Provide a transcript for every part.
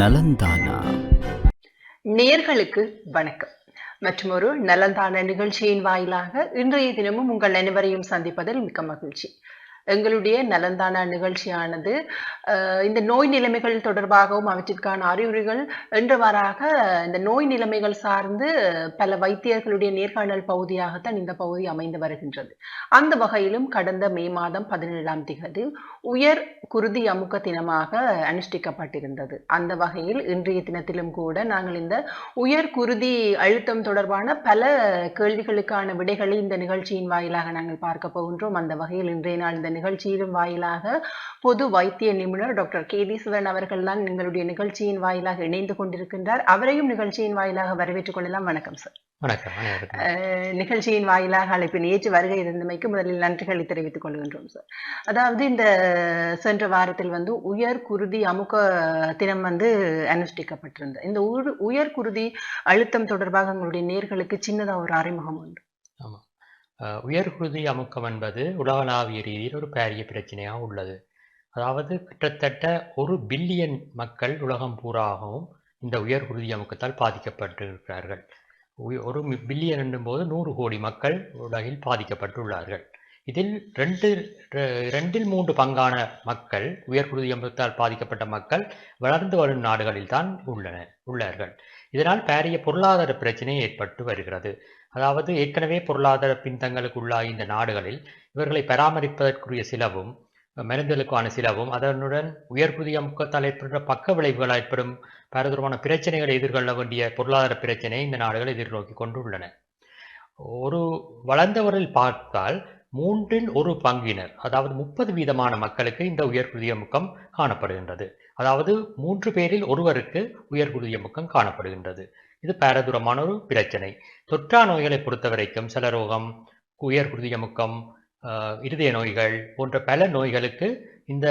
நலந்தானா? நேர்களுக்கு வணக்கம். மற்றும் ஒரு நலந்தான நிகழ்ச்சியின் வாயிலாக இன்றைய தினமும் உங்கள் அனைவரையும் சந்திப்பதில் மிக்க மகிழ்ச்சி. எங்களுடைய நலந்தான நிகழ்ச்சியானது. இந்த நோய் நிலைமைகள் தொடர்பாகவும் அவற்றிற்கான அறிகுறிகள் என்றவாறாக இந்த நோய் நிலைமைகள் சார்ந்து பல வைத்தியர்களுடைய நேர்காணல் பகுதியாகத்தான் இந்த பகுதி அமைந்து வருகின்றது. அந்த வகையிலும் கடந்த மே மாதம் பதினேழாம் திகதி உயர் குருதி அமுக்க தினமாக அனுஷ்டிக்கப்பட்டிருந்தது. அந்த வகையில் இன்றைய தினத்திலும் கூட நாங்கள் இந்த உயர் குருதி அழுத்தம் தொடர்பான பல கேள்விகளுக்கான விடைகளை இந்த நிகழ்ச்சியின் வாயிலாக நாங்கள் பார்க்க போகின்றோம். அந்த வகையில் இன்றைய நாள் இந்த நிகழ்ச்சியின் வாயிலாக பொது வைத்திய நிபுணர் டாக்டர் கே தீஸ்வரன் அவர்கள் தான் எங்களுடைய நிகழ்ச்சியின் வாயிலாக இணைந்து கொண்டிருக்கின்றார். அவரையும் நிகழ்ச்சியின் வாயிலாக வரவேற்றுக் கொள்ளலாம். வணக்கம் சார் வணக்கம் நிகழ்ச்சியின் வாயிலாக அழைப்பின் ஏற்று வருகை இருந்தமைக்கு முதலில் நன்றிகளை தெரிவித்துக் கொள்கின்றோம் சார் அதாவது இந்த சென்ற வாரத்தில் வந்து உயர் குருதி அமுக்க தினம் வந்து அனுஷ்டிக்கப்பட்டிருந்தது. இந்த உயர் குருதி அழுத்தம் தொடர்பாக உங்களுடைய நேர்களுக்கு சின்னதா ஒரு அறிமுகம் உண்டு. உயர்குருதி அமுக்கம் என்பது உலகளாவிய ரீதியில் ஒரு பாரிய பிரச்சனையாக உள்ளது. அதாவது கிட்டத்தட்ட ஒரு பில்லியன் மக்கள் உலகம் பூராகவும் இந்த உயர்குருதி அமுக்கத்தால் பாதிக்கப்பட்டிருக்கிறார்கள். ஒரு பில்லியன் என்னும்போது நூறு கோடி மக்கள் உலகில் பாதிக்கப்பட்டுள்ளார்கள். இதில் ரெண்டு ரெண்டில் மூன்று பங்கான மக்கள் உயர்குருதி அமுக்கத்தால் பாதிக்கப்பட்ட மக்கள் வளர்ந்து வரும் நாடுகளில் தான் உள்ளனர் உள்ளார்கள். இதனால் பாரிய பொருளாதார பிரச்சனை ஏற்பட்டு வருகிறது. அதாவது ஏற்கனவே பொருளாதார பின்தங்களுக்கு உள்ளாகி இந்த நாடுகளில் இவர்களை பராமரிப்பதற்குரிய சிலவும் மருந்துகளுக்கான சிலவும் அதனுடன் உயர்புதிய முக்கத்தால் ஏற்படுகிற பக்க விளைவுகள் ஏற்படும் பலதரமான பிரச்சனைகளை எதிர்கொள்ள வேண்டிய பொருளாதார பிரச்சனையை இந்த நாடுகள் எதிர்நோக்கி கொண்டுள்ளன. ஒரு வளர்ந்தவரில் பார்த்தால் மூன்றில் ஒரு பங்கினர் அதாவது முப்பது வீதமான மக்களுக்கு இந்த உயர்குதிய முக்கம் காணப்படுகின்றது. அதாவது மூன்று பேரில் ஒருவருக்கு உயர்குதிய முக்கம் காணப்படுகின்றது. இது பாரதூரமான ஒரு பிரச்சனை. தொற்றா நோய்களை பொறுத்த வரைக்கும் சலரோகம் உயர்குருதிய முக்கம் இருதய நோய்கள் போன்ற பல நோய்களுக்கு இந்த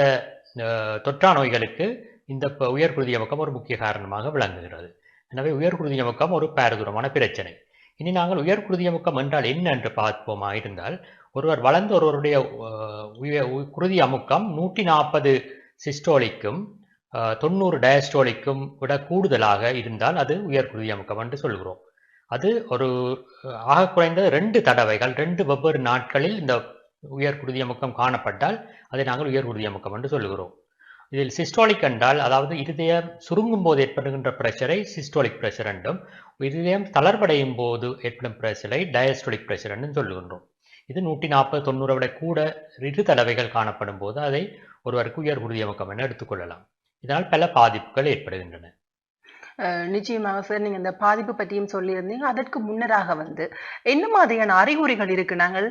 தொற்றா நோய்களுக்கு இந்த உயர் குருதியமுக்கம் ஒரு முக்கிய காரணமாக விளங்குகிறது. எனவே உயர் குருதியமுக்கம் ஒரு பாரதூரமான பிரச்சனை. இனி நாங்கள் உயர் குருதியமுக்கம் என்றால் என்ன என்று பார்ப்போமா இருந்தால் ஒருவர் வளர்ந்த ஒருவருடைய உ- குருதி அமுக்கம் நூற்றி நாற்பது சிஸ்டோலிக்கும் தொண்ணூறு டயஸ்டோலிக்கும் விட கூடுதலாக இருந்தால் அது உயர் அமுக்கம் என்று சொல்கிறோம். அது ஒரு ஆக குறைந்த ரெண்டு தடவைகள் ரெண்டு வெவ்வேறு நாட்களில் இந்த உயர் அமுக்கம் காணப்பட்டால் அதை நாங்கள் உயர் அமுக்கம் என்று சொல்கிறோம். இதில் சிஸ்டோலிக் என்றால் அதாவது இருதயம் சுருங்கும் போது ஏற்படுகின்ற பிரஷரை சிஸ்டோலிக் பிரஷர் என்றும் இருதயம் தளர்வடையும் போது ஏற்படும் பிரஷரை டயஸ்டோலிக் பிரஷர் என்றும் சொல்லுகின்றோம் இது நூற்றி நாற்பது தொண்ணூறை விட கூட இரு தடவைகள் காணப்படும் போது அதை ஒருவருக்கு உயர் குருதியமுக்கம் என எடுத்துக்கொள்ளலாம் இதனால் பல பாதிப்புகள் ஏற்படுகின்றன. நிச்சயமாக சார் நீங்க இந்த பாதிப்பு பற்றியும் சொல்லியிருந்தீங்க. அதற்கு முன்னராக வந்து என்ன மாதிரியான அறிகுறிகள் இருக்கு? நாங்கள்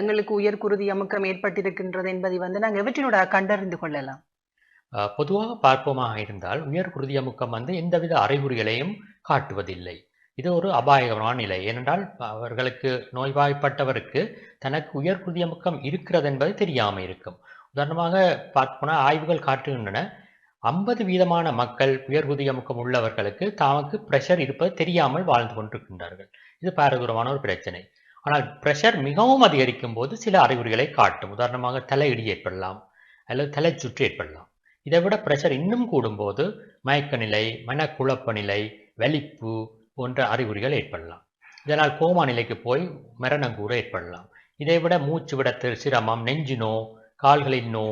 எங்களுக்கு உயர் குருதி அமுக்கம் ஏற்பட்டிருக்கின்றது என்பதை வந்து நாங்கள் எவற்றினோட கண்டறிந்து கொள்ளலாம்? பொதுவாக பார்ப்போமாக இருந்தால் உயர் குருதி அமுக்கம் வந்து எந்தவித அறிகுறிகளையும் காட்டுவதில்லை. இது ஒரு அபாயகரமான நிலை. ஏனென்றால் அவர்களுக்கு நோய்வாய்ப்பட்டவருக்கு தனக்கு உயர் குருதி அமுக்கம் இருக்கிறது என்பது தெரியாமல் இருக்கும். உதாரணமாக பார்ப்போனா ஆய்வுகள் காட்டுகின்றன. ஐம்பது வீதமான மக்கள் உயர் உள்ளவர்களுக்கு தமக்கு பிரஷர் இருப்பது தெரியாமல் வாழ்ந்து கொண்டிருக்கின்றார்கள். இது பாரதூரமான ஒரு பிரச்சனை. ஆனால் பிரஷர் மிகவும் அதிகரிக்கும் போது சில அறிகுறிகளை காட்டும். உதாரணமாக தலையிடி ஏற்படலாம் அல்லது தலை சுற்று ஏற்படலாம். இதை விட பிரஷர் இன்னும் கூடும்போது மயக்க நிலை மனக்குழப்ப நிலை வலிப்பு போன்ற அறிகுறிகள் ஏற்படலாம். இதனால் கோமா நிலைக்கு போய் மரணம் கூட ஏற்படலாம். இதை விட மூச்சு விடத்தில் சிரமம் நெஞ்சு நோ கால்களின் நோ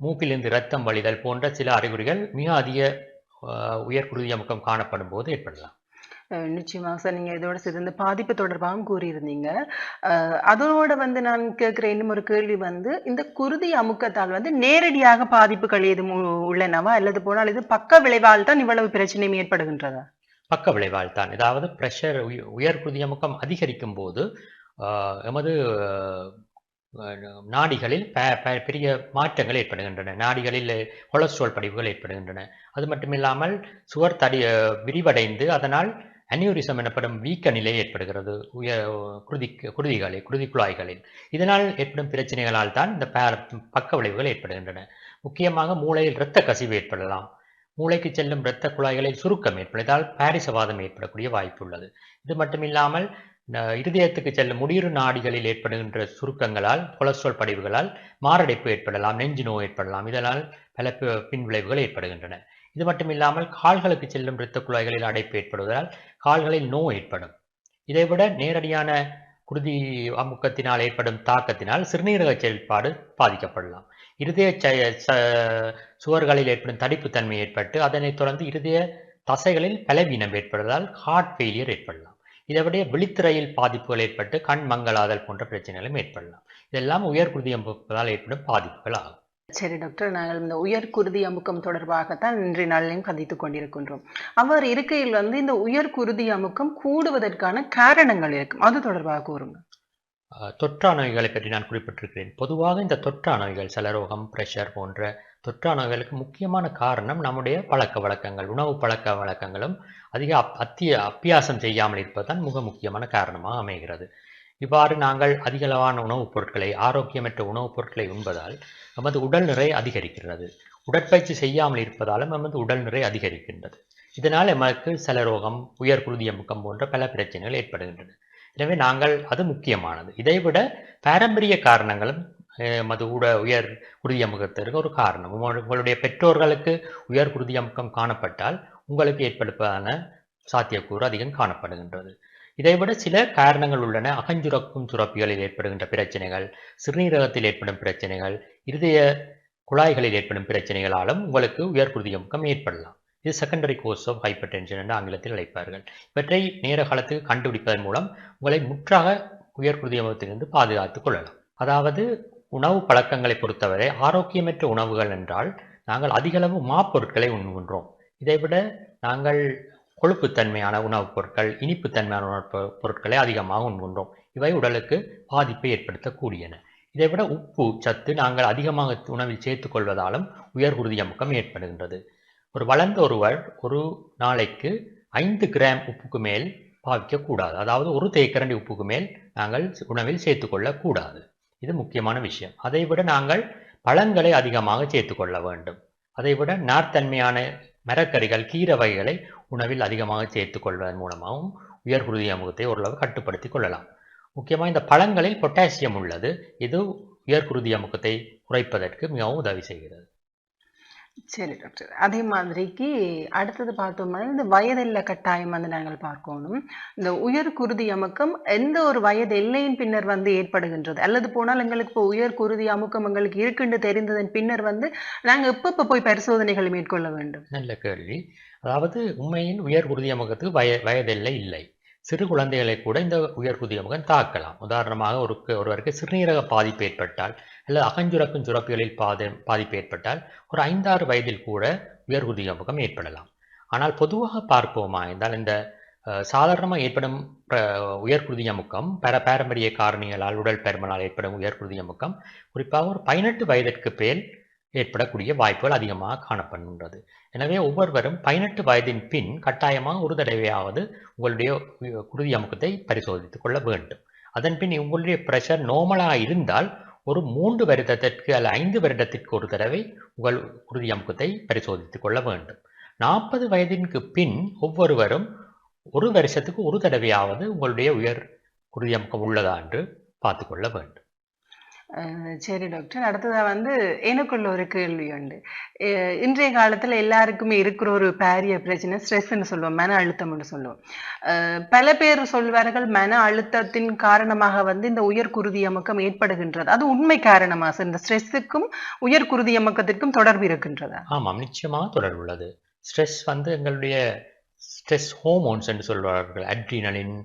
மூக்கிலிருந்து இரத்தம் வழிதல் போன்ற சில அறிகுறிகள் மிக அதிக ஆஹ், உயர் குருதி அமுக்கம் காணப்படும் போது ஏற்படலாம். நிச்சயமாக சார். நீங்க இதோட சேர்த்து இந்த பாதிப்பு தொடர்பாகவும் கூறியிருந்தீங்க. அதோட வந்து நான் கேட்கிற இன்னும் ஒரு கேள்வி வந்து இந்த குருதி அமுக்கத்தால் வந்து நேரடியாக பாதிப்புகள் எதுவும் உள்ளனவா? அல்லது போனால் இது பக்க விளைவால் தான் இவ்வளவு பிரச்சனையும் ஏற்படுகின்றதா? பக்க விளைவால் தான். அதாவது பிரஷர் உயர் குருதி அமுக்கம் அதிகரிக்கும் போது எமது நாடிகளில் பெரிய மாற்றங்கள் ஏற்படுகின்றன. நாடிகளில் கொலஸ்ட்ரால் படிவுகள் ஏற்படுகின்றன. அது மட்டுமில்லாமல் சுவர் தடி விரிவடைந்து அதனால் அனியூரிசம் எனப்படும் வீக்க நிலை ஏற்படுகிறது. உய குருதி குருதிகளில் குருதி குழாய்களில் இதனால் ஏற்படும் பிரச்சனைகளால் தான் இந்த பக்க விளைவுகள் ஏற்படுகின்றன. முக்கியமாக மூளையில் இரத்த கசிவு ஏற்படலாம். மூளைக்கு செல்லும் இரத்த குழாய்களில் சுருக்கம் ஏற்படுவதால் பாரிசவாதம் ஏற்படக்கூடிய வாய்ப்பு உள்ளது. இது மட்டுமில்லாமல் இல்லாமல் இருதயத்துக்கு செல்லும் முடியுறு நாடிகளில் ஏற்படுகின்ற சுருக்கங்களால் கொலஸ்ட்ரால் படிவுகளால் மாரடைப்பு ஏற்படலாம் நெஞ்சு நோய் ஏற்படலாம். இதனால் பல பின்விளைவுகள் ஏற்படுகின்றன. இது மட்டும் இல்லாமல் கால்களுக்கு செல்லும் இரத்த குழாய்களில் அடைப்பு ஏற்படுவதால் கால்களில் நோய் ஏற்படும். இதைவிட நேரடியான குருதி அமுக்கத்தினால் ஏற்படும் தாக்கத்தினால் சிறுநீரக செயல்பாடு பாதிக்கப்படலாம். இருதய ச- சுவர்களில் ஏற்படும் தடிப்புத்தன்மை ஏற்பட்டு அதனைத் தொடர்ந்து இருதய தசைகளில் பலவீனம் ஏற்படுவதால் ஹார்ட் ஃபெயிலியர் ஏற்படலாம். இதைவிட விழித்திரையில் பாதிப்புகள் ஏற்பட்டு கண் மங்கலாதல் போன்ற பிரச்சனைகளும் ஏற்படலாம். இதெல்லாம் உயர் குருதி அமுக்கத்தால் ஏற்படும் பாதிப்புகள் ஆகும். சரி டாக்டர் நாங்கள் இந்த உயர் குருதி அமுக்கம் தொடர்பாகத்தான் இன்றைய நாளிலும் கதைத்துக் கொண்டிருக்கின்றோம். அவர் இருக்கையில் வந்து இந்த உயர் குருதி அமுக்கம் கூடுவதற்கான காரணங்கள் இருக்கும். அது தொடர்பாக கூறுங்க தொற்றா நோய்களை பற்றி நான் குறிப்பிட்டிருக்கிறேன். பொதுவாக இந்த தொற்றா நோய்கள் சலரோகம் பிரஷர் போன்ற தொற்றா நோய்களுக்கு முக்கியமான காரணம் நம்முடைய பழக்க வழக்கங்கள் உணவு பழக்க வழக்கங்களும் அதிக அப் அத்திய அப்பியாசம் செய்யாமல் இருப்பதுதான் மிக முக்கியமான காரணமாக அமைகிறது. இவ்வாறு நாங்கள் அதிகளவான உணவுப் பொருட்களை ஆரோக்கியமற்ற உணவுப் பொருட்களை உண்பதால் நமது உடல் நிறை அதிகரிக்கிறது உடற்பயிற்சி செய்யாமல் இருப்பதாலும் நமது உடல் நிறை அதிகரிக்கின்றது. இதனால் நமக்கு சலரோகம் உயர் குருதிய முக்கம் போன்ற பல பிரச்சனைகள் ஏற்படுகின்றன. எனவே நாங்கள் அது முக்கியமானது. இதைவிட பாரம்பரிய காரணங்களும் மது உட உயர் குருதி அமுகத்திற்கு ஒரு காரணம். உங்களுடைய பெற்றோர்களுக்கு உயர் குருதி அமுக்கம் காணப்பட்டால் உங்களுக்கு ஏற்படுப்பதான சாத்தியக்கூறு அதிகம் காணப்படுகின்றது. இதைவிட சில காரணங்கள் உள்ளன. அகஞ்சுரக்கும் சுரப்பிகளில் ஏற்படுகின்ற பிரச்சனைகள் சிறுநீரகத்தில் ஏற்படும் பிரச்சனைகள் இருதய குழாய்களில் ஏற்படும் பிரச்சனைகளாலும் உங்களுக்கு உயர் குருதி அமுக்கம் ஏற்படலாம். இது secondary course of hypertension என்று ஆங்கிலத்தில் அழைப்பார்கள். இவற்றை நேர காலத்துக்கு கண்டுபிடிப்பதன் மூலம் உங்களை முற்றாக உயர் குருதி அமுகத்திலிருந்து பாதுகாத்துக் கொள்ளலாம். அதாவது உணவு பழக்கங்களை பொறுத்தவரை ஆரோக்கியமற்ற உணவுகள் என்றால் நாங்கள் அதிகளவு மாப்பொருட்களை உண்கின்றோம் இதைவிட நாங்கள் கொழுப்புத்தன்மையான உணவுப் பொருட்கள் இனிப்புத்தன்மையான உணவுப் பொ- பொருட்களை அதிகமாக உண்கின்றோம் இவை உடலுக்கு பாதிப்பை ஏற்படுத்தக்கூடியன. இதைவிட உப்பு சத்து நாங்கள் அதிகமாக உணவில் சேர்த்துக் கொள்வதாலும் உயர் குருதியமுக்கம் ஏற்படுகின்றது. ஒரு வளர்ந்த ஒருவர் ஒரு நாளைக்கு ஐந்து கிராம் உப்புக்கு மேல் பாவிக்கக்கூடாது. அதாவது ஒரு தேக்கரண்டி உப்புக்கு மேல் நாங்கள் உணவில் சேர்த்துக்கொள்ளக்கூடாது இது முக்கியமான விஷயம். அதைவிட நாங்கள் பழங்களை அதிகமாக சேர்த்துக்கொள்ள வேண்டும். அதைவிட நார்த்தன்மையான மரக்கறிகள் கீரை வகைகளை உணவில் அதிகமாக சேர்த்துக்கொள்வதன் மூலமாகவும் உயர் குருதி அமுகத்தை ஓரளவு கட்டுப்படுத்திக் கொள்ளலாம். முக்கியமாக இந்த பழங்களில் பொட்டாசியம் உள்ளது. இது உயர் குருதி அமுகத்தை குறைப்பதற்கு மிகவும் உதவி செய்கிறது. சரி டாக்டர் அதே மாதிரிக்கு அடுத்தது பார்த்தோம்னா இந்த வயதெல்லை கட்டாயம் வந்து நாங்கள் பார்க்கணும். இந்த உயர் குருதி அமுக்கம் எந்த ஒரு வயது எல்லையின் பின்னர் வந்து ஏற்படுகின்றது? அல்லது போனால் எங்களுக்கு இப்போ உயர் குருதி அமுக்கம் எங்களுக்கு இருக்குன்னு தெரிந்ததன் பின்னர் வந்து நாங்கள் எப்போ இப்போ போய் பரிசோதனைகளை மேற்கொள்ள வேண்டும்? நல்ல கேள்வி. அதாவது உண்மையின் உயர் குருதி அமுகத்துக்கு வய வயதில்லை இல்லை. சிறு குழந்தைகளை கூட இந்த உயர் முகம் தாக்கலாம். உதாரணமாக ஒரு ஒருவருக்கு சிறுநீரக பாதிப்பு ஏற்பட்டால் அல்லது அகஞ்சுரக்கும் சுரப்பிகளில் பாதி பாதிப்பு ஏற்பட்டால் ஒரு ஐந்தாறு வயதில் கூட உயர் முகம் ஏற்படலாம். ஆனால் பொதுவாக பார்ப்போமா என்றால் இந்த சாதாரணமாக ஏற்படும் அஹ், உயர் குருதி பர பாரம்பரிய காரணிகளால் உடல் பெருமனால் ஏற்படும் உயர் முக்கம் அமுக்கம் குறிப்பாக ஒரு பதினெட்டு வயதிற்கு மேல் ஏற்படக்கூடிய வாய்ப்புகள் அதிகமாக காணப்படுகின்றது. எனவே ஒவ்வொருவரும் பதினெட்டு வயதின் பின் கட்டாயமாக ஒரு தடவையாவது உங்களுடைய குருதி அமுக்கத்தை பரிசோதித்துக் கொள்ள வேண்டும். அதன் பின் உங்களுடைய பிரஷர் நார்மலாக இருந்தால் ஒரு மூன்று வருடத்திற்கு அல்ல ஐந்து வருடத்திற்கு ஒரு தடவை உங்கள் குருதி அமுக்கத்தை பரிசோதித்துக் கொள்ள வேண்டும். நாற்பது வயதிற்கு பின் ஒவ்வொருவரும் ஒரு வருஷத்துக்கு ஒரு தடவையாவது உங்களுடைய உயர் குருதி அமுக்கம் உள்ளதா என்று பார்த்துக்கொள்ள வேண்டும். சரி டாக்டர் அடுத்ததாக வந்து எனக்குள்ள ஒரு கேள்வி உண்டு. இன்றைய காலத்தில் எல்லாருக்குமே இருக்கிற ஒரு பாரிய பிரச்சனை ஸ்ட்ரெஸ்ன்னு சொல்லுவோம் மன அழுத்தம்னு சொல்லுவோம். பல பேர் சொல்வார்கள் மன அழுத்தத்தின் காரணமாக வந்து இந்த உயர் குருதியமக்கம் ஏற்படுகின்றது. அது உண்மை காரணமாக சார் இந்த ஸ்ட்ரெஸ்ஸுக்கும் உயர் குருதியமக்கத்திற்கும் தொடர்பு இருக்கின்றதா? ஆமாம் நிச்சயமாக தொடர்பு உள்ளது. ஸ்ட்ரெஸ் வந்து எங்களுடைய ஸ்ட்ரெஸ் ஹோமோன்ஸ் என்று சொல்வார்கள். Adrenaline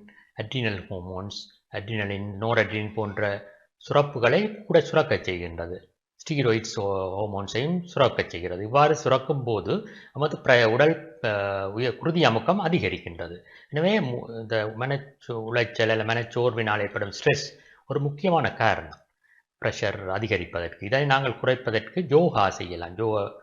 adrenal hormones adrenaline noradrenaline போன்ற சுரப்புகளை கூட சுரக்கச் செய்கின்றது. ஸ்டீராய்ட்ஸ் ஹோமோன்ஸையும் சுரக்கச் செய்கிறது. இவ்வாறு சுரக்கும் போது நமது பிர உடல் குருதி அமுக்கம் அதிகரிக்கின்றது. எனவே மு- இந்த மனச்சோ உளைச்சல் அல்ல மனச்சோர்வினால் ஏற்படும் ஸ்ட்ரெஸ் ஒரு முக்கியமான காரணம். ப்ரெஷர் அதிகரிப்பதற்கு இதை நாங்கள் குறைப்பதற்கு யோகா செய்யலாம். யோகா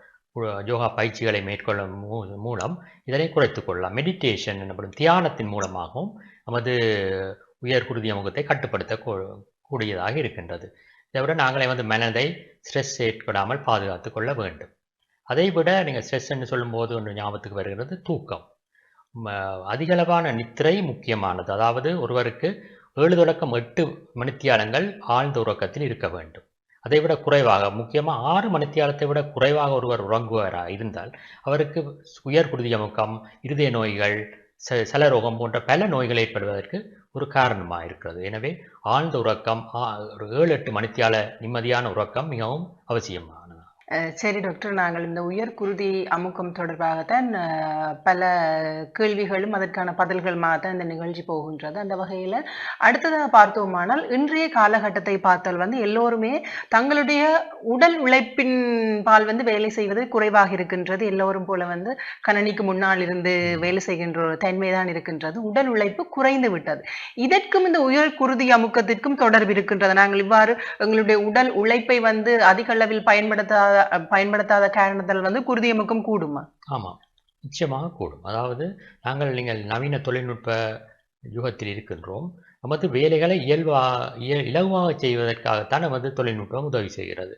யோகா பயிற்சிகளை மேற்கொள்ளும் மூ- மூலம் இதனை குறைத்து கொள்ளலாம். மெடிடேஷன் எனப்படும் தியானத்தின் மூலமாகவும் நமது உயர் குருதி அமுகத்தை கட்டுப்படுத்த கூடியதாக இருக்கின்றது. இதை விட நாங்களே வந்து மனதை ஸ்ட்ரெஸ் ஏற்படாமல் பாதுகாத்து கொள்ள வேண்டும். அதை விட நீங்கள் ஸ்ட்ரெஸ் என்று சொல்லும்போது ஒன்று ஞாபகத்துக்கு வருகிறது தூக்கம். அதிகளவான நித்திரை முக்கியமானது. அதாவது ஒருவருக்கு ஏழு தொடக்கம் எட்டு மணித்தியாலங்கள் ஆழ்ந்த உறக்கத்தில் இருக்க வேண்டும். அதை விட குறைவாக முக்கியமாக ஆறு மணித்தியாலத்தை விட குறைவாக ஒருவர் உறங்குவாரா இருந்தால் அவருக்கு உயர் குருதியமுக்கம் இருதய நோய்கள் ச சலரோகம் போன்ற பல நோய்கள் ஏற்படுவதற்கு ஒரு காரணமாக இருக்கிறது எனவே ஆழ்ந்த உறக்கம் ஆ- ஒரு ஏழு எட்டு மணித்தியால நிம்மதியான உறக்கம் மிகவும் அவசியமாக சரி டாக்டர் நாங்கள் இந்த உயர் குருதி அமுக்கம் தொடர்பாகத்தான் பல கேள்விகளும் அதற்கான பதில்களுமாக தான் இந்த நிகழ்ச்சி போகின்றது. அந்த வகையில் அடுத்ததாக பார்த்தோமானால் இன்றைய காலகட்டத்தை பார்த்தால் வந்து எல்லோருமே தங்களுடைய உடல் உழைப்பின் பால் வந்து வேலை செய்வது குறைவாக இருக்கின்றது. எல்லோரும் போல வந்து கணனிக்கு முன்னால் இருந்து வேலை செய்கின்ற ஒரு தன்மை தான் இருக்கின்றது. உடல் உழைப்பு குறைந்து விட்டது. இதற்கும் இந்த உயர் குருதி அமுக்கத்திற்கும் தொடர்பு இருக்கின்றது. நாங்கள் இவ்வாறு எங்களுடைய உடல் உழைப்பை வந்து அதிக அளவில் பயன்படுத்தாத பயன்படுத்தாத காரணத்தால் வந்து குருதியமுக்கம் கூடுமா? ஆமாம் நிச்சயமாக கூடும். அதாவது நாங்கள் நீங்கள் நவீன தொழில்நுட்ப யுகத்தில் இருக்கின்றோம். நமது வேலைகளை இயல்பா இய இலகுவாக செய்வதற்காகத்தான் நமது தொழில்நுட்பம் உதவி செய்கிறது.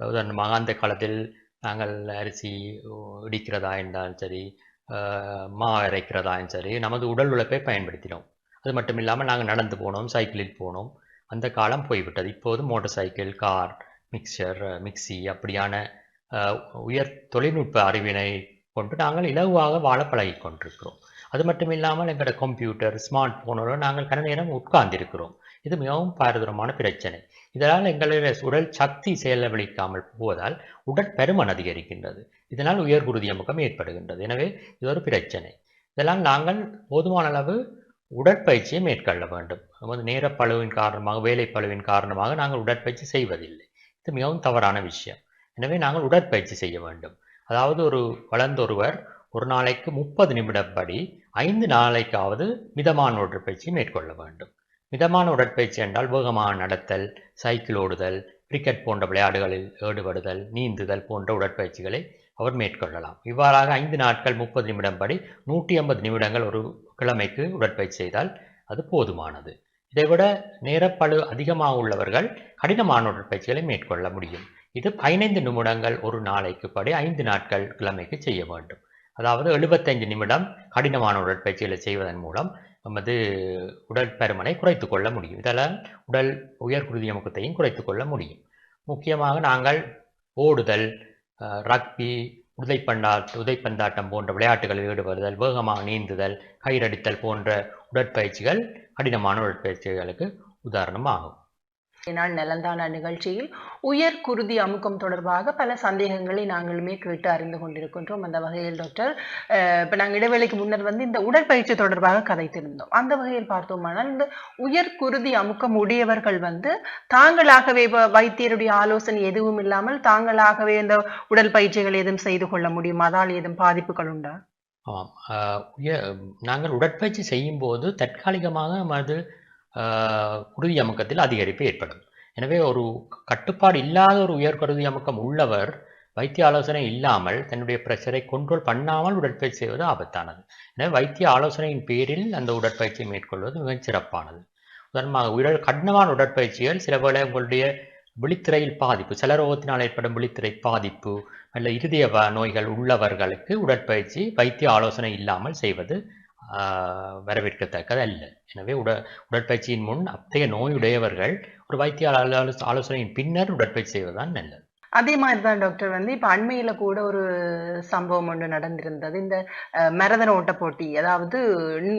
உதாரணமாக அந்த காலத்தில் நாங்கள் அரிசி இடிக்கிறதா இருந்தாலும் சரி மா அரைக்கிறதாயும் சரி நமது உடல் உழைப்பை பயன்படுத்தினோம். அது மட்டும் இல்லாமல் நாங்கள் நடந்து போனோம் சைக்கிளில் போனோம். அந்த காலம் போய்விட்டது. இப்போது motorcycle car mixer mixie uh, அப்படியான uh, உயர் தொழில்நுட்ப அறிவினை கொண்டு நாங்கள் இலகுவாக வாழ பழகி கொண்டிருக்கிறோம். அது மட்டும் இல்லாமல் எங்களோட கம்ப்யூட்டர் ஸ்மார்ட் போனோட நாங்கள் கன நேரம் உட்கார்ந்திருக்கிறோம். இது மிகவும் பாரதூரமான பிரச்சனை. இதனால் எங்களுடைய உடல் சக்தி செயலவழிக்காமல் போவதால் உடற்பருமன் அதிகரிக்கின்றது. இதனால் உயர் குருதி ஏற்படுகின்றது. எனவே இது ஒரு பிரச்சனை. இதெல்லாம் நாங்கள் போதுமான அளவு உடற்பயிற்சியை மேற்கொள்ள வேண்டும். நமது நேரப்பழுவின் காரணமாக வேலைப்பழுவின் காரணமாக நாங்கள் உடற்பயிற்சி செய்வதில்லை. இது மிகவும் தவறான விஷயம். எனவே நாங்கள் உடற்பயிற்சி செய்ய வேண்டும். அதாவது ஒரு வளர்ந்தொருவர் ஒரு நாளைக்கு முப்பது நிமிடப்படி ஐந்து நாளைக்காவது மிதமான உடற்பயிற்சி மேற்கொள்ள வேண்டும். மிதமான உடற்பயிற்சி என்றால் வேகமாக நடத்தல் சைக்கிள் ஓடுதல் கிரிக்கெட் போன்ற விளையாடுகளில் ஈடுபடுதல் நீந்துதல் போன்ற உடற்பயிற்சிகளை அவர் மேற்கொள்ளலாம். இவ்வாறாக ஐந்து நாட்கள் முப்பது நிமிடம் படி நூற்றி ஐம்பது நிமிடங்கள் ஒரு கிழமைக்கு உடற்பயிற்சி செய்தால் அது போதுமானது. இதைவிட நேரப்பளு அதிகமாக உள்ளவர்கள் கடினமான உடற்பயிற்சிகளை மேற்கொள்ள முடியும். இது பதினைந்து நிமிடங்கள் ஒரு நாளைக்கு படி ஐந்து நாட்கள் கிழமைக்கு செய்ய வேண்டும். அதாவது எழுபத்தைந்து நிமிடம் கடினமான உடற்பயிற்சிகளை செய்வதன் மூலம் நமது உடற்பருமனை குறைத்து கொள்ள முடியும். இதெல்லாம் உடல் உயர் குருதி அமுக்கத்தையும் குறைத்து கொள்ள முடியும். முக்கியமாக நாங்கள் ஓடுதல் ரக்பி உதைப்பண்டா உதைப்பந்தாட்டம் போன்ற விளையாட்டுகளில் ஈடுபடுதல் வேகமாக நீந்துதல் கயிறடித்தல் போன்ற உடற்பயிற்சிகள் கடினமான உடற்பயிற்சிகளுக்கு உதாரணமாகும். நாள் நலந்தான நிகழ்ச்சியில் உயர் குருதி அமுக்கம் தொடர்பாக பல சந்தேகங்களை நாங்களுமே கேட்டு அறிந்து கொண்டிருக்கின்றோம். அந்த வகையில் டாக்டர் இப்போ நாங்கள் இடைவேளைக்கு முன்னர் வந்து இந்த உடற்பயிற்சி தொடர்பாக கதைத்திருந்தோம். அந்த வகையில் பார்த்தோமானால் இந்த உயர் குருதி அமுக்கம் உடையவர்கள் வந்து தாங்களாகவே வ- வைத்தியருடைய ஆலோசனை எதுவும் இல்லாமல் தாங்களாகவே இந்த உடற்பயிற்சிகள் எதுவும் செய்து கொள்ள முடியுமா? அதால் ஏதும் பாதிப்புகள் உண்டா? ஆமாம் உய- நாங்கள் உடற்பயிற்சி செய்யும்போது தற்காலிகமாக நமது குருதி அமுக்கத்தில் அதிகரிப்பு ஏற்படும். எனவே ஒரு கட்டுப்பாடு இல்லாத ஒரு உயர் குருதி அமுக்கம் உள்ளவர் வைத்திய ஆலோசனை இல்லாமல் தன்னுடைய பிரஷரை கண்ட்ரோல் பண்ணாமல் உடற்பயிற்சி செய்வது ஆபத்தானது. எனவே வைத்திய ஆலோசனையின் பேரில் அந்த உடற்பயிற்சியை மேற்கொள்வது மிகச் சிறப்பானது. உதாரணமாக உடல் கடினமான உடற்பயிற்சிகள் சில வேளை உங்களுடைய விழித்திரையில் பாதிப்பு சிலரோகத்தினால் ஏற்படும் விழித்திரை பாதிப்பு அல்ல இருதய நோய்கள் உள்ளவர்களுக்கு உடற்பயிற்சி வைத்திய ஆலோசனை இல்லாமல் செய்வது வரவேற்கத்தக்கது அல்ல. எனவே உட உடற்பயிற்சியின் முன் அத்தகைய நோயுடையவர்கள் ஒரு வைத்திய ஆலோ- ஆலோசனையின் பின்னர் உடற்பயிற்சி செய்வதுதான் நல்லது. அதே மாதிரி தான் டாக்டர் வந்து இப்போ அண்மையில் கூட ஒரு சம்பவம் ஒன்று நடந்திருந்தது. இந்த மரதன ஓட்ட போட்டி. அதாவது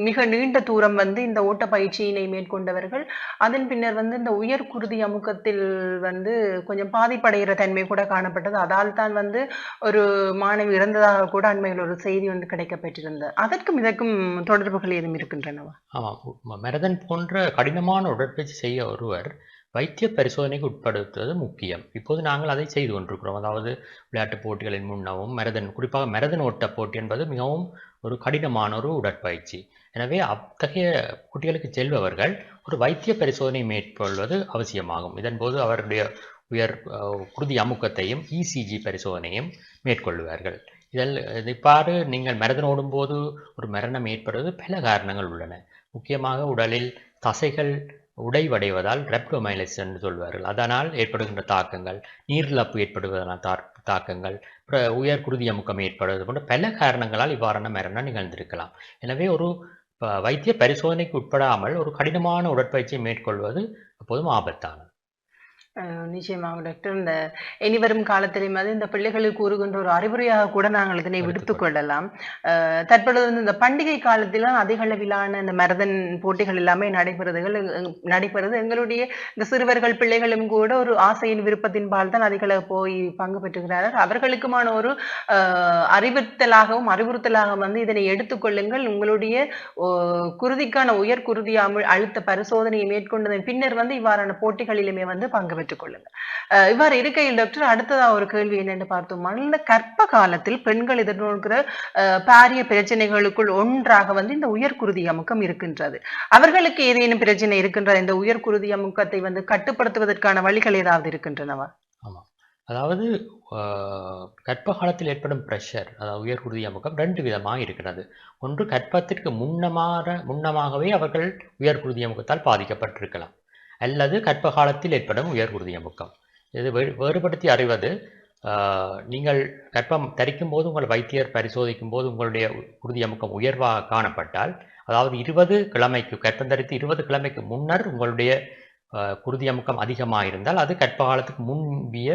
மிக நீண்ட தூரம் வந்து இந்த ஓட்ட பயிற்சியினை மேற்கொண்டவர்கள் அதன் பின்னர் வந்து இந்த உயர் குருதி அமுக்கத்தில் வந்து கொஞ்சம் பாதிப்படைகிற தன்மை கூட காணப்பட்டது. அதால் தான் வந்து ஒரு மாணவி இறந்ததாக கூட அண்மையில் ஒரு செய்தி வந்து கிடைக்கப்பெற்றிருந்தது. அதற்கும் இதற்கும் தொடர்புகள் ஏதும் இருக்கின்றனவா? ஆமாம். மரதன் போன்ற கடினமான உடற்பயிற்சி செய்ய ஒருவர் வைத்திய பரிசோதனைக்கு உட்படுத்துவது முக்கியம். இப்போது நாங்கள் அதை செய்து கொண்டிருக்கிறோம். அதாவது விளையாட்டுப் போட்டிகளின் முன்னவும் மரதன் குறிப்பாக மரதன் ஓட்ட போட்டி என்பது மிகவும் ஒரு கடினமான ஒரு உடற்பயிற்சி. எனவே அத்தகைய போட்டிகளுக்கு செல்பவர்கள் ஒரு வைத்திய பரிசோதனை மேற்கொள்வது அவசியமாகும். இதன்போது அவருடைய உயர் குருதி அமுக்கத்தையும் இசிஜி பரிசோதனையும் மேற்கொள்வார்கள். இதில் இவ்வாறு நீங்கள் மரதன் ஓடும்போது ஒரு மரணம் ஏற்படுவது பல காரணங்கள் உள்ளன. முக்கியமாக உடலில் தசைகள் உடைவடைவதால் ரெப்டோமைலஸ் என்று சொல்வார்கள். அதனால் ஏற்படுகின்ற தாக்கங்கள் நீரிழப்பு ஏற்படுவதனால் தா- தாக்கங்கள் உயர் குருதி அமுக்கம் ஏற்படுவது போன்ற பல காரணங்களால் இவ்வாறான மரணம் நிகழ்ந்திருக்கலாம். எனவே ஒரு வைத்திய பரிசோதனைக்கு உட்படாமல் ஒரு கடினமான உடற்பயிற்சியை மேற்கொள்வது எப்போதும் ஆபத்தானது. நிச்சயமாக டாக்டர் இந்த இனிவரும் காலத்திலே வந்து இந்த பிள்ளைகளுக்கு கூறுகின்ற ஒரு அறிவுரையாக கூட நாங்கள் இதனை விடுத்துக் கொள்ளலாம். அஹ் தற்பொழுது வந்து இந்த பண்டிகை காலத்தில் அதிக அளவிலான இந்த மரதன் போட்டிகள் எல்லாமே நடைபெறுதுகள் நடைபெறுது. எங்களுடைய இந்த சிறுவர்கள் பிள்ளைகளும் கூட ஒரு ஆசையின் விருப்பத்தின் பால் தான் அதிக போய் பங்கு பெற்றுகிறார்கள். அவர்களுக்குமான ஒரு அறிவுறுத்தலாகவும் அறிவுறுத்தலாகவும் வந்து இதனை எடுத்துக்கொள்ளுங்கள் உங்களுடைய குருதிக்கான உயர் குருதி அழுத்த பரிசோதனையை மேற்கொண்டதன் பின்னர் வந்து இவ்வாறான போட்டிகளிலுமே வந்து பங்கு பெற்றுக் கொள்ளுங்க. இவ்வாறு இருக்கையில் டாக்டர் அடுத்ததா ஒரு கேள்வி என்னென்னு பார்த்தோம்னா இந்த கற்ப காலத்தில் பெண்கள் எதிர்நோக்கிற பாரிய பிரச்சனைகளுக்குள் ஒன்றாக வந்து இந்த உயர்குருதி அமுக்கம் இருக்கின்றது. அவர்களுக்கு ஏதேனும் பிரச்சனை இருக்கின்ற இந்த உயர்குருதி அமுக்கத்தை வந்து கட்டுப்படுத்துவதற்கான வழிகள் ஏதாவது இருக்கின்றனவா? அதாவது ஆஹ், கர்ப்ப காலத்தில் ஏற்படும் ப்ரெஷர் அதாவது உயர் உறுதி அமுக்கம் ரெண்டு விதமாக இருக்கிறது. ஒன்று கற்பத்திற்கு முன்னமாக முன்னமாகவே அவர்கள் உயர் உறுதி அமுக்கத்தால் பாதிக்கப்பட்டிருக்கலாம். அல்லது கற்ப காலத்தில் ஏற்படும் உயர் முக்கம் இது வேறுபடுத்தி அறிவது நீங்கள் கற்பம் தரிக்கும் போது உங்கள் வைத்தியர் பரிசோதிக்கும் போது உங்களுடைய குருதி அமுக்கம் உயர்வாக காணப்பட்டால் அதாவது இருபது கிழமைக்கு கற்பம் தரித்து இருபது கிழமைக்கு முன்னர் உங்களுடைய ஆஹ், குருதி அமுக்கம் அதிகமாக இருந்தால் அது கற்ப காலத்துக்கு முன்பிய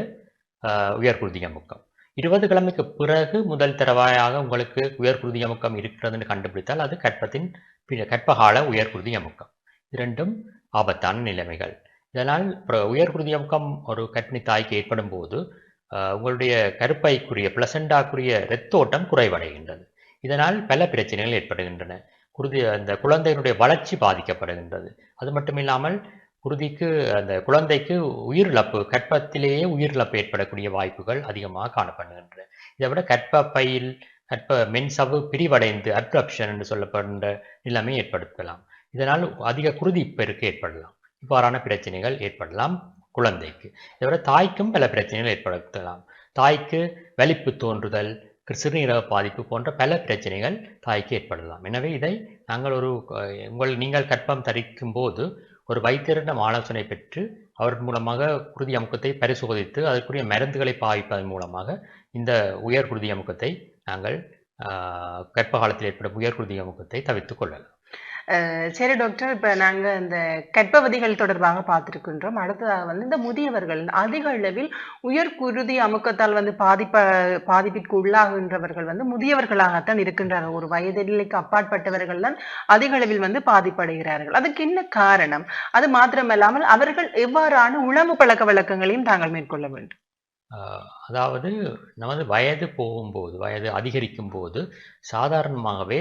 ஆஹ், உயர் அமுக்கம் இருபது கிழமைக்கு பிறகு முதல் தடவையாக உங்களுக்கு உயர் அமுக்கம் இருக்கிறதுன்னு கண்டுபிடித்தால் அது கற்பத்தின் கற்பகால கர்ப்பகால உயர் குருதி அமுக்கம் இரண்டும் ஆபத்தான நிலைமைகள். இதனால் பிர- உயர் குருதி அமுக்கம் ஒரு கர்ப்பிணி தாய்க்கு ஏற்படும் போது உங்களுடைய கருப்பைக்குரிய பிளசண்டாக்குரிய இரத்தோட்டம் குறைவடைகின்றது. இதனால் பல பிரச்சனைகள் ஏற்படுகின்றன. குருதி அந்த குழந்தையினுடைய வளர்ச்சி பாதிக்கப்படுகின்றது. அது மட்டும் இல்லாமல் குருதிக்கு அந்த குழந்தைக்கு உயிரிழப்பு கற்பத்திலேயே உயிரிழப்பு ஏற்படக்கூடிய வாய்ப்புகள் அதிகமாக காணப்படுகின்றன. இதை விட கற்ப பையில் கற்ப மென்சவு பிரிவடைந்து அப்ரப்ஷன் என்று சொல்லப்படுகின்ற நிலைமை ஏற்படுத்தலாம். இதனால் அதிக குருதி பெருக்கு ஏற்படலாம். இவ்வாறான பிரச்சனைகள் ஏற்படலாம் குழந்தைக்கு. இதை விட தாய்க்கும் பல பிரச்சனைகள் ஏற்படுத்தலாம் தாய்க்கு வலிப்பு தோன்றுதல் சிறுநீரக பாதிப்பு போன்ற பல பிரச்சனைகள் தாய்க்கு ஏற்படலாம். எனவே இதை நாங்கள் ஒரு உங்கள் நீங்கள் கற்பம் தரிக்கும் போது ஒரு வைத்தியரிடம் ஆலோசனை பெற்று அவர் மூலமாக குருதி அமுக்கத்தை பரிசோதித்து அதற்குரிய மருந்துகளை பாவிப்பதன் மூலமாக இந்த உயர் குருதி அமுக்கத்தை நாங்கள் கற்ப கர்ப்ப காலத்தில் ஏற்படும் உயர் குருதி அமுக்கத்தை தவிர்த்துக் கொள்ளலாம். சரி டாக்டர் இப்போ நாங்கள் இந்த கற்பவதிகள் தொடர்பாக பார்த்துருக்கின்றோம். அடுத்ததாக வந்து இந்த முதியவர்கள் அதிக அளவில் உயர் குருதி அமுக்கத்தால் வந்து பாதிப்ப பாதிப்பிற்கு உள்ளாகின்றவர்கள் வந்து முதியவர்களாகத்தான் இருக்கின்றார்கள். ஒரு வயதிலைக்கு அப்பாற்பட்டவர்கள் தான் அதிக அளவில் வந்து பாதிப்படைகிறார்கள். அதுக்கு என்ன காரணம்? அது மாத்திரமல்லாமல் அவர்கள் எவ்வாறான உணவு பழக்க வழக்கங்களையும் தாங்கள் மேற்கொள்ள வேண்டும்? அதாவது நமது வயது போகும்போது வயது அதிகரிக்கும் போது சாதாரணமாகவே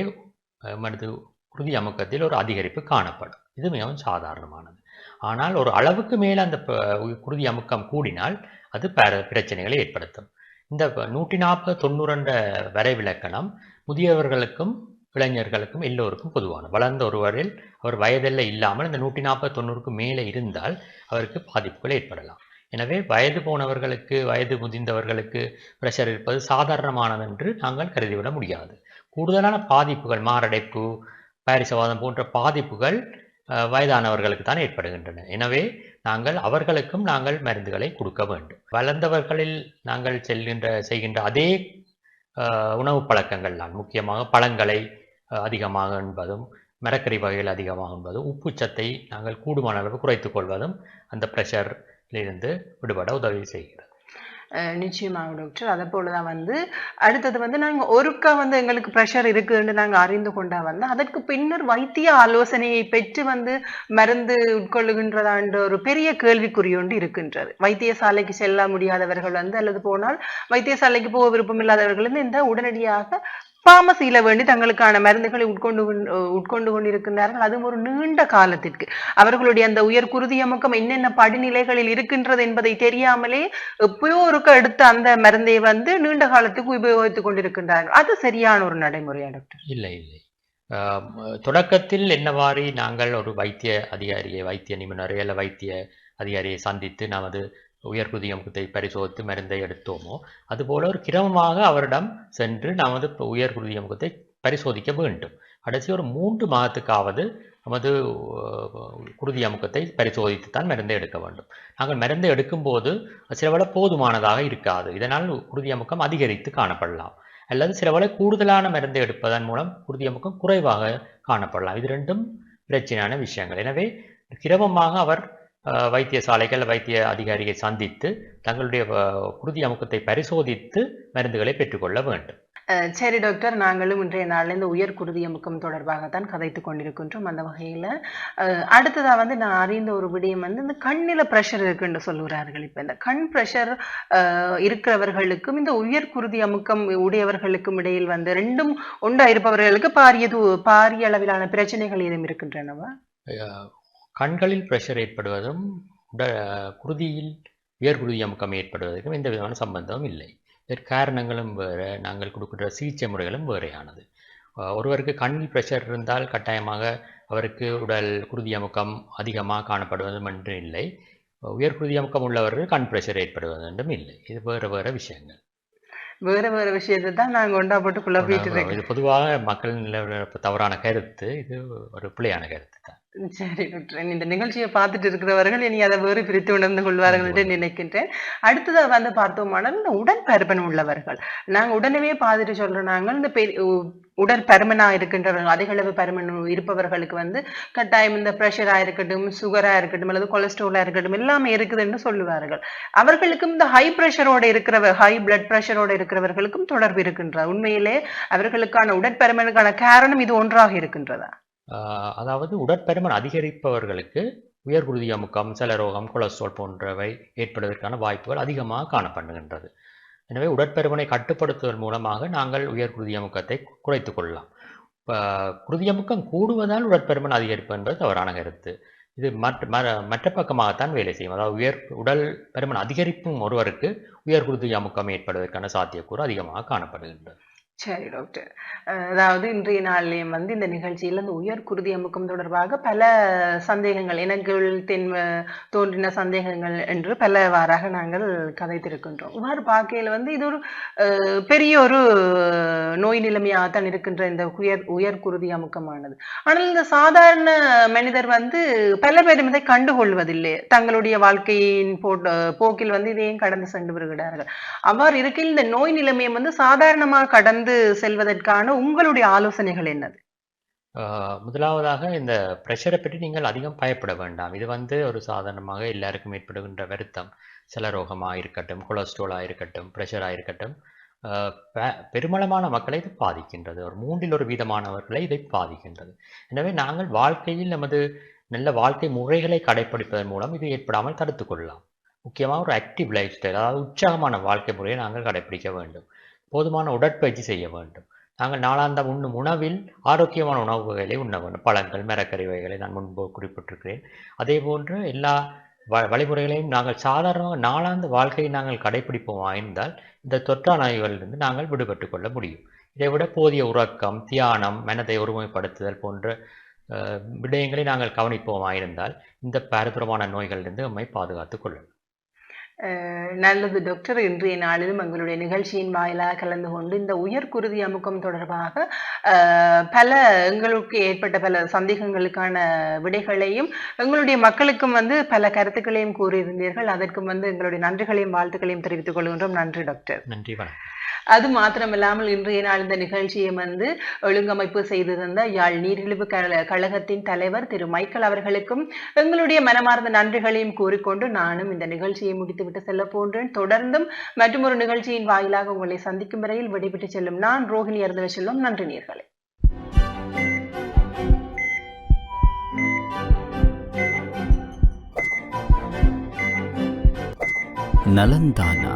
மனது குருதி அமுக்கத்தில் ஒரு அதிகரிப்பு காணப்படும். இது மிகவும் சாதாரணமானது. ஆனால் ஒரு அளவுக்கு மேல் அந்த ப- குருதி அமுக்கம் கூடினால் அது பிரச்சனைகளை ஏற்படுத்தும். இந்த நூற்றி நாற்பது தொண்ணூறுன்ற வரைவிலக்கணம் முதியவர்களுக்கும் இளைஞர்களுக்கும் எல்லோருக்கும் பொதுவான வளர்ந்த ஒருவரில் அவர் வயதில் இல்லாமல் இந்த நூற்றி நாற்பது தொண்ணூறுக்கு மேலே இருந்தால் அவருக்கு பாதிப்புகள் ஏற்படலாம். எனவே வயது போனவர்களுக்கு வயது முதிர்ந்தவர்களுக்கு பிரஷர் இருப்பது சாதாரணமானது என்று நாங்கள் கருதிவிட முடியாது. கூடுதலான பாதிப்புகள் மாரடைப்பு பாரிசவாதம் போன்ற பாதிப்புகள் வயதானவர்களுக்கு தான் ஏற்படுகின்றன. எனவே நாங்கள் அவர்களுக்கும் நாங்கள் மருந்துகளை கொடுக்க வேண்டும். வளர்ந்தவர்களில் நாங்கள் செல்கின்ற செய்கின்ற அதே உணவு பழக்கங்கள் தான். முக்கியமாக பழங்களை அதிகமாக என்பதும் மரக்கறி வகைகள் அதிகமாக உண்பதும் உப்புச்சத்தை நாங்கள் கூடுமான அளவு குறைத்து கொள்வதும் அந்த ப்ரெஷரிலிருந்து விடுபட உதவி செய்கிறது. நிச்சயமாக டாக்டர் அதை போலதான் வந்து அடுத்தது வந்து நாங்கள் ஒருக்கா வந்து எங்களுக்கு ப்ரெஷர் இருக்குன்னு நாங்கள் அறிந்து கொண்டா வந்து அதற்கு பின்னர் வைத்திய ஆலோசனையை பெற்று வந்து மருந்து உட்கொள்ளுகின்றதான்ற ஒரு பெரிய கேள்விக்குறி ஒன்று இருக்கின்றது. வைத்தியசாலைக்கு செல்ல முடியாதவர்கள் வந்து அல்லது போனால் வைத்தியசாலைக்கு போக விருப்பம் இல்லாதவர்கள் வந்து இந்த உடனடியாக பார்மசியில வேண்டி தங்களுக்கான மருந்துகளை உட்கொண்டு உட்கொண்டு கொண்டிருக்கின்றார்கள். அதுவும் ஒரு நீண்ட காலத்திற்கு. அவர்களுடைய அந்த உயர் குருதி அமுக்கம் என்னென்ன படிநிலைகளில் இருக்கின்றது என்பதை தெரியாமலே எப்பயோ இருக்க எடுத்த அந்த மருந்தை வந்து நீண்ட காலத்துக்கு உபயோகித்துக் கொண்டிருக்கின்றார்கள். அது சரியான ஒரு நடைமுறையா டாக்டர்? இல்லை இல்லை. தொடக்கத்தில் என்னவாறு நாங்கள் ஒரு வைத்திய அதிகாரியை வைத்திய நிபுணரை அல்ல வைத்திய அதிகாரியை சந்தித்து நமது உயர் குருதியமுகத்தை பரிசோதித்து மருந்தை எடுத்தோமோ அதுபோல ஒரு கிரமமாக அவரிடம் சென்று நமது உயர் குருதியமுகத்தை பரிசோதிக்க வேண்டும். கடைசி ஒரு மூன்று மாதத்துக்காவது நமது குருதி அமுக்கத்தை பரிசோதித்து தான் மருந்தை எடுக்க வேண்டும். நாங்கள் மருந்தை எடுக்கும்போது சிலவளை போதுமானதாக இருக்காது. இதனால் குருதி அமுக்கம் அதிகரித்து காணப்படலாம். அல்லது சிலவளை கூடுதலான மருந்தை எடுப்பதன் மூலம் குருதி அமுக்கம் குறைவாக காணப்படலாம். இது ரெண்டும் பிரச்சனையான விஷயங்கள். எனவே கிரமமாக அவர் வைத்தியசாலைகள் வைத்திய அதிகாரியை சந்தித்து தங்களுடைய குருதி அமுக்கத்தை பரிசோதித்து மருந்துகளை பெற்றுக்கொள்ள வேண்டும். சரி டாக்டர். நாங்களும் இன்றைய நாளில் இந்த உயர் குருதி அமுக்கம் தொடர்பாகத்தான் கதைத்து கொண்டிருக்கின்றோம். அந்த வகையில் அடுத்ததா வந்து நான் அறிந்த ஒரு விடயம் வந்து இந்த கண்ணில ப்ரெஷர் இருக்குன்னு சொல்லுகிறார்கள். இப்போ இந்த கண் ப்ரெஷர் இருக்கிறவர்களுக்கும் இந்த உயர் குருதி அமுக்கம் உடையவர்களுக்கும் இடையில் வந்து ரெண்டும் ஒன்றா இருப்பவர்களுக்கு பாரிய தூ- பாரிய அளவிலான பிரச்சனைகள் ஏதும் இருக்கின்றனவா? கண்களில் ப்ரெஷர் ஏற்படுவதும் உட குருதியில் உயர்குருதி அமுக்கம் ஏற்படுவதற்கும் எந்த விதமான சம்பந்தமும் இல்லை. காரணங்களும் வேறு நாங்கள் கொடுக்கின்ற சிகிச்சை முறைகளும் வேறையானது. ஒருவருக்கு கண்ணில் ப்ரெஷர் இருந்தால் கட்டாயமாக அவருக்கு உடல் குருதி அமுக்கம் அதிகமாக காணப்படுவதும் என்று இல்லை. உயர் குருதி அமுக்கம் உள்ளவர்கள் கண் ப்ரெஷர் ஏற்படுவது என்றும் இல்லை. இது வேறு வேறு விஷயங்கள். வேற வேற விஷயத்தை தான் நாங்க ஒன்றா போட்டு குழப்பிட்டு இருக்கோம். இது பொதுவாக மக்கள் தவறான கருத்து. இது ஒரு பிழையான கருத்து தான். சரி டாக்டர் இந்த நிகழ்ச்சியை பார்த்துட்டு இருக்கிறவர்கள் இனி அதை வேறு பிரித்து உணர்ந்து கொள்வார்கள் என்று நினைக்கின்றேன். அடுத்ததா வந்து பார்த்தோமானால் இந்த உடற்பருமன் உள்ளவர்கள். நாங்க உடனே பார்த்துட்டு சொல்றோம் நாங்கள் இந்த பெரிய உடற்பருமனா இருக்கின்றவர்கள் அதிக அளவு பருமன் இருப்பவர்களுக்கு வந்து கட்டாயம் இந்த ப்ரெஷராக இருக்கட்டும் சுகராக இருக்கட்டும் அல்லது கொலஸ்ட்ரோலாக இருக்கட்டும் எல்லாமே இருக்குதுன்னு சொல்லுவார்கள். அவர்களுக்கும் இந்த ஹை ப்ரெஷரோட இருக்கிறவர் ஹை பிளட் ப்ரெஷரோட இருக்கிறவர்களுக்கும் தொடர்பு இருக்கின்றார் உண்மையிலே அவர்களுக்கான உடற்பருமனுக்கான காரணம் இது ஒன்றாக இருக்கின்றதா? அதாவது உடற்பருமன் அதிகரிப்பவர்களுக்கு உயர்குருதி அமுக்கம் செலரோகம் கொலஸ்ட்ரால் போன்றவை ஏற்படுவதற்கான வாய்ப்புகள் அதிகமாக காணப்படுகின்றது. எனவே உடற்பருமனை கட்டுப்படுத்துவதன் மூலமாக நாங்கள் உயர் குருதியமுக்கத்தை குறைத்து கொள்ளலாம். இப்போ கூடுவதால் உடற்பருமன் அதிகரிப்பு என்பது தவறான கருத்து. இது மற்ற ம- மற்ற பக்கமாகத்தான் வேலை செய்யும். அதாவது உயர் உடல் பருமன் அதிகரிப்பும் ஒருவருக்கு உயர்குருதி அமுக்கம் ஏற்படுவதற்கான சாத்தியக்கூறு அதிகமாக காணப்படுகின்றது. சரி டாக்டர் அதாவது இன்றைய நாளிலேயும் வந்து இந்த நிகழ்ச்சியில் இந்த உயர் குருதி அமுக்கம் தொடர்பாக பல சந்தேகங்கள் எனக்குள் தென் தோன்றின சந்தேகங்கள் என்று பலவாறாக நாங்கள் கதைத்திருக்கின்றோம். இவ்வாறு பார்க்கையில் வந்து இது ஒரு பெரிய ஒரு நோய் நிலைமையாகத்தான் இருக்கின்ற இந்த உயர் உயர் குருதி அமுக்கமானது. ஆனால் இந்த சாதாரண மனிதர் வந்து பல பேரும் இதை கண்டுகொள்வதில்லை. தங்களுடைய வாழ்க்கையின் போட்ட போக்கில் வந்து இதையும் கடந்து சென்று வருகிறார்கள் அவ்வாறு இருக்கையில் இந்த நோய் நிலைமையை வந்து சாதாரணமாக கடந்து செல்வதற்கான உங்களுடைய ஆலோசனைகள் என்னது? ஆஹ் முதலாவதாக இந்த ப்ரெஷரை பற்றி நீங்கள் அதிகம் பயப்பட வேண்டாம். இது வந்து ஒரு சாதாரணமாக எல்லாருக்கும் ஏற்படுகின்ற வருத்தம். சிலரோகமாக இருக்கட்டும் கொலஸ்ட்ராலாக இருக்கட்டும் ப்ரெஷராக இருக்கட்டும் ஆஹ் பெ- பெருமளவான மக்களை இது பாதிக்கின்றது. ஒரு மூன்றில் ஒரு வீதமானவர்களை இதை பாதிக்கின்றது. எனவே நாங்கள் வாழ்க்கையில் நமது நல்ல வாழ்க்கை முறைகளை கடைப்பிடிப்பதன் மூலம் இது ஏற்படாமல் தடுத்துக்கொள்ளலாம் முக்கியமாக ஒரு ஆக்டிவ் லைஃப் ஸ்டைல் அதாவது உற்சாகமான வாழ்க்கை முறையை நாங்கள் கடைப்பிடிக்க வேண்டும். போதுமான உடற்பயிற்சி செய்ய வேண்டும். நாங்கள் நாளாந்தம் உண்ணும் உணவில் ஆரோக்கியமான உணவு வகைகளை உண்ண வேண்டும். பழங்கள் மரக்கறி வகைகளை நான் முன்பு குறிப்பிட்டிருக்கிறேன். அதே போன்று எல்லா வ வழிமுறைகளையும் நாங்கள் சாதாரணமாக நாளாந்த வாழ்க்கையை நாங்கள் கடைப்பிடிப்போம் ஆயிருந்தால் இந்த தொற்றா நோய்களிலிருந்து நாங்கள் விடுபட்டு கொள்ள முடியும். இதைவிட போதிய உறக்கம் தியானம் மனதை ஒருமைப்படுத்துதல் போன்ற விடயங்களை நாங்கள் கவனிப்போமாயிருந்தால் இந்த பாரதூரமான நோய்களிலிருந்து நம்மை பாதுகாத்துக் கொள்ளலாம் நல்லது டாக்டர் இன்றைய நாளிலும் எங்களுடைய நிகழ்ச்சியின் வாயிலாக கலந்து கொண்டு இந்த உயர் குருதி அமுக்கம் தொடர்பாக பல எங்களுக்கு ஏற்பட்ட பல சந்தேகங்களுக்கான விடைகளையும் எங்களுடைய மக்களுக்கும் வந்து பல கருத்துக்களையும் கூறியிருந்தீர்கள். அதற்கும் வந்து எங்களுடைய நன்றிகளையும் வாழ்த்துக்களையும் தெரிவித்துக் கொள்கின்றோம். நன்றி டாக்டர் நன்றி வணக்கம். அது மாத்திரமில்லாமல் இன்றைய நாள் இந்த நிகழ்ச்சியை வந்து ஒழுங்கமைப்பு செய்து தந்த யாழ் நீரிழிவு கழ- கழகத்தின் தலைவர் திரு மைக்கேல் அவர்களுக்கும் எங்களுடைய மனமார்ந்த நன்றிகளையும் கூறிக்கொண்டு நானும் இந்த நிகழ்ச்சியை விட்டு செல்ல போன்றேன். தொடர்ந்தும் மற்றொரு நிகழ்ச்சியின் வாயிலாக உங்களை சந்திக்கும் வரையில் விடைபெற்று செல்லும் நான் ரோஹிணி அருந்தவ செல்லும் நன்றி நேர்களை நலந்தானா